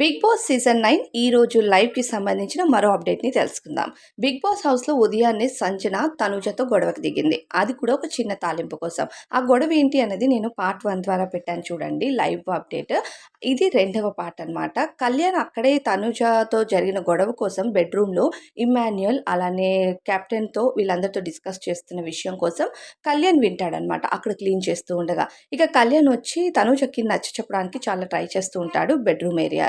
Big boss season nine ఈ రోజు లైవ్కి సంబంధించిన మరో అప్డేట్ని తెలుసుకుందాం. బిగ్ బాస్ హౌస్లో ఉదయాన్నే సంజన తనుజతో గొడవకు దిగింది. అది కూడా ఒక చిన్న తాలింపు కోసం. ఆ గొడవ ఏంటి అనేది నేను పార్ట్ వన్ ద్వారా పెట్టాను చూడండి లైవ్ అప్డేట్ ఇది రెండవ పార్ట్ అనమాట కళ్యాణ్ అక్కడే తనుజతో జరిగిన గొడవ కోసం బెడ్రూమ్లో ఇమాన్యుయల్ అలానే కెప్టెన్తో వీళ్ళందరితో డిస్కస్ చేస్తున్న విషయం కోసం కళ్యాణ్ వింటాడనమాట అక్కడ క్లీన్ చేస్తూ ఉండగా. ఇక కళ్యాణ్ వచ్చి తనుజకి నచ్చ చెప్పడానికి చాలా ట్రై చేస్తూ ఉంటాడు బెడ్రూమ్ ఏరియా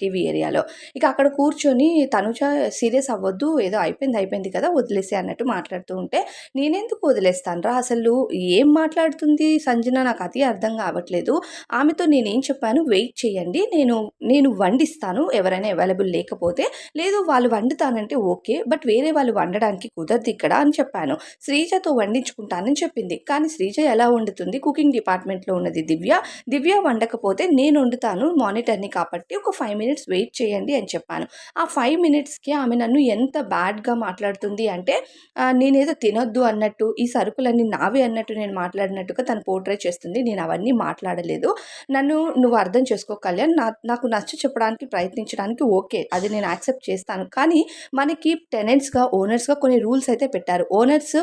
టీవీ ఏరియాలో. ఇక అక్కడ కూర్చొని తనుజ సీరియస్ అవ్వద్దు ఏదో అయిపోయింది అయిపోయింది కదా వదిలేసే అన్నట్టు మాట్లాడుతూ ఉంటే నేనెందుకు వదిలేస్తాను? రా అసలు ఏం మాట్లాడుతుంది సంజన? నాకు అది అర్థం కావట్లేదు. ఆమెతో నేనేం చెప్పాను? వెయిట్ చేయండి. నేను నేను వండిస్తాను ఎవరైనా అవైలబుల్ లేకపోతే. లేదు వాళ్ళు వండుతానంటే ఓకే బట్ వేరే వాళ్ళు వండడానికి కుదరదు ఇక్కడ అని చెప్పాను. శ్రీజతో వండించుకుంటానని చెప్పింది. కానీ శ్రీజ ఎలా వండుతుంది? కుకింగ్ డిపార్ట్మెంట్లో ఉన్నది దివ్య. దివ్య వండకపోతే నేను వండుతాను మానిటర్ని కాబట్టి ఒక ఫైవ్ మినిట్స్ వెయిట్ చేయండి అని చెప్పాను. ఆ ఫైవ్ మినిట్స్కి ఆమె నన్ను ఎంత బ్యాడ్గా మాట్లాడుతుంది అంటే నేనేదో తినొద్దు అన్నట్టు ఈ సరుకులన్నీ నావే అన్నట్టు నేను మాట్లాడినట్టుగా తను పోర్ట్రే చేస్తుంది. నేను అవన్నీ మాట్లాడలేదు. నన్ను నువ్వు అర్థం చేసుకో కళ్యాణ్. నా నాకు నచ్చ చెప్పడానికి ప్రయత్నించడానికి ఓకే అది నేను యాక్సెప్ట్ చేస్తాను. కానీ మనకి టెనెంట్స్గా ఓనర్స్గా కొన్ని రూల్స్ అయితే పెట్టారు. ఓనర్స్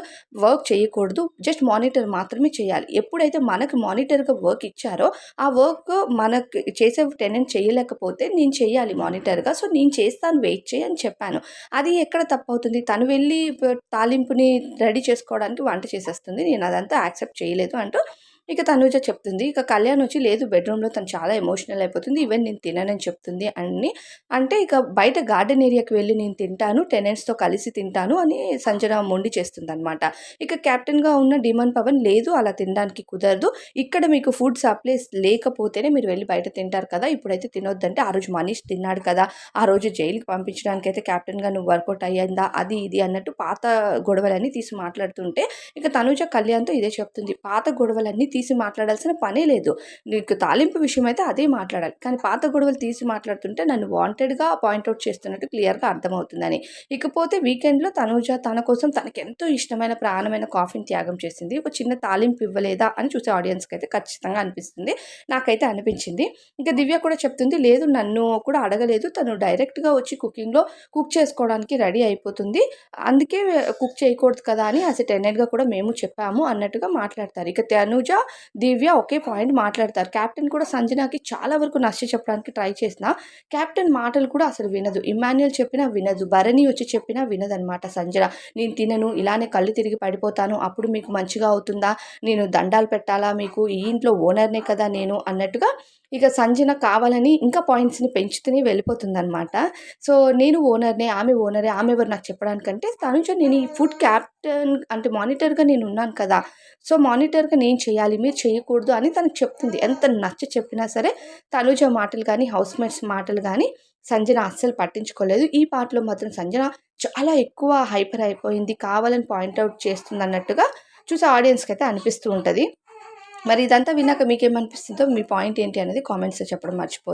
వర్క్ చేయకూడదు. జస్ట్ మానిటర్ మాత్రమే చేయాలి. ఎప్పుడైతే మనకు మానిటర్గా వర్క్ ఇచ్చారో ఆ వర్క్ మనకు చేసే టెనెంట్ చేయలేక చేయలేకపోతే నేను చేయాలి మానిటర్గా. సో నేను చేస్తాను వెయిట్ చేయి అని చెప్పాను. అది ఎక్కడ తప్పు అవుతుంది తను వెళ్ళి తాలింపుని రెడీ చేసుకోవడానికి వంట చేసేస్తుంది. నేను అదంతా యాక్సెప్ట్ చేయలేదు అంటూ ఇక తనుజ చెప్తుంది ఇక కళ్యాణ్ వచ్చి లేదు బెడ్రూమ్లో తను చాలా ఎమోషనల్ అయిపోతుంది ఈవెన్ నేను తిననని చెప్తుంది అని అంటే ఇక బయట గార్డెన్ ఏరియాకి వెళ్ళి నేను తింటాను టెనెంట్స్తో కలిసి తింటాను అని సంజన మొండి చేస్తుందనమాట ఇక కెప్టెన్గా ఉన్న డిమాండ్ పవన్ లేదు అలా తినడానికి కుదరదు. ఇక్కడ మీకు ఫుడ్ సప్లైస్ లేకపోతేనే మీరు వెళ్ళి బయట తింటారు కదా ఇప్పుడైతే తినొద్దంటే ఆ రోజు మనీష్ తిన్నాడు కదా ఆ రోజు జైలుకి పంపించడానికి అయితే కెప్టెన్గా నువ్వు వర్కౌట్ అయ్యిందా అది ఇది అన్నట్టు పాత గొడవలన్నీ తీసి మాట్లాడుతుంటే ఇక తనుజ కళ్యాణ్తో ఇదే చెప్తుంది. పాత గొడవలన్నీ తీసి మాట్లాడాల్సిన పనే లేదు. నీకు తాలింపు విషయం అయితే అదే మాట్లాడాలి. కానీ పాత గొడవలు తీసి మాట్లాడుతుంటే నన్ను వాంటెడ్గా పాయింట్అవుట్ చేస్తున్నట్టు క్లియర్గా అర్థమవుతుందని. ఇకపోతే వీకెండ్లో తనుజ తన కోసం తనకెంతో ఎంతో ఇష్టమైన ప్రాణమైన కాఫీని త్యాగం చేసింది. ఒక చిన్న తాలింపు ఇవ్వలేదా అని చూసే ఆడియన్స్కి అయితే ఖచ్చితంగా అనిపిస్తుంది. నాకైతే అనిపించింది. ఇంకా దివ్య కూడా చెప్తుంది లేదు నన్ను కూడా అడగలేదు. తను డైరెక్ట్గా వచ్చి కుకింగ్లో కుక్ చేసుకోవడానికి రెడీ అయిపోతుంది. అందుకే కుక్ చేయకూడదు కదా అని యాజ్ ఎ టెనెట్గా కూడా మేము చెప్పాము అన్నట్టుగా మాట్లాడతారు. ఇక తనుజ దివ్య ఒకే పాయింట్ మాట్లాడతారు. క్యాప్టెన్ కూడా సంజనాకి చాలా వరకు నష్ట చెప్పడానికి ట్రై చేసిన క్యాప్టెన్ మాటలు కూడా అసలు వినదు. ఇమాన్యుయల్ చెప్పినా వినదు. భరణి వచ్చి చెప్పినా వినదనమాట సంజన. నేను తినను ఇలానే కళ్ళు తిరిగి పడిపోతాను. అప్పుడు మీకు మంచిగా అవుతుందా? నేను దండాలు పెట్టాలా మీకు? ఈ ఇంట్లో ఓనర్నే కదా నేను అన్నట్టుగా ఇక సంజన కావాలని ఇంకా పాయింట్స్ని పెంచుతూనే వెళ్ళిపోతుందనమాట సో నేను ఓనర్నే ఆమె ఓనరే ఆమె ఎవరు నాకు చెప్పడానికంటే తనుజ నేను ఈ ఫుడ్ క్యాప్టెన్ అంటే మానిటర్గా నేను ఉన్నాను కదా. సో మానిటర్గా నేను చేయాలి మీరు చేయకూడదు అని తనకు చెప్తుంది. ఎంత నచ్చ చెప్పినా సరే తనుజ మాటలు కానీ హౌస్ మేట్స్ మాటలు కానీ సంజన అస్సలు పట్టించుకోలేదు. ఈ పాటలో మాత్రం సంజన చాలా ఎక్కువ హైపర్ అయిపోయింది కావాలని పాయింట్అవుట్ చేస్తుంది అన్నట్టుగా చూసే ఆడియన్స్కి అయితే అనిపిస్తూ ఉంటుంది. మరి ఇదంతా విన్నాక మీకేమనిపిస్తుందో మీ పాయింట్ ఏంటి అనేది కామెంట్స్లో చెప్పడం మర్చిపోతుంది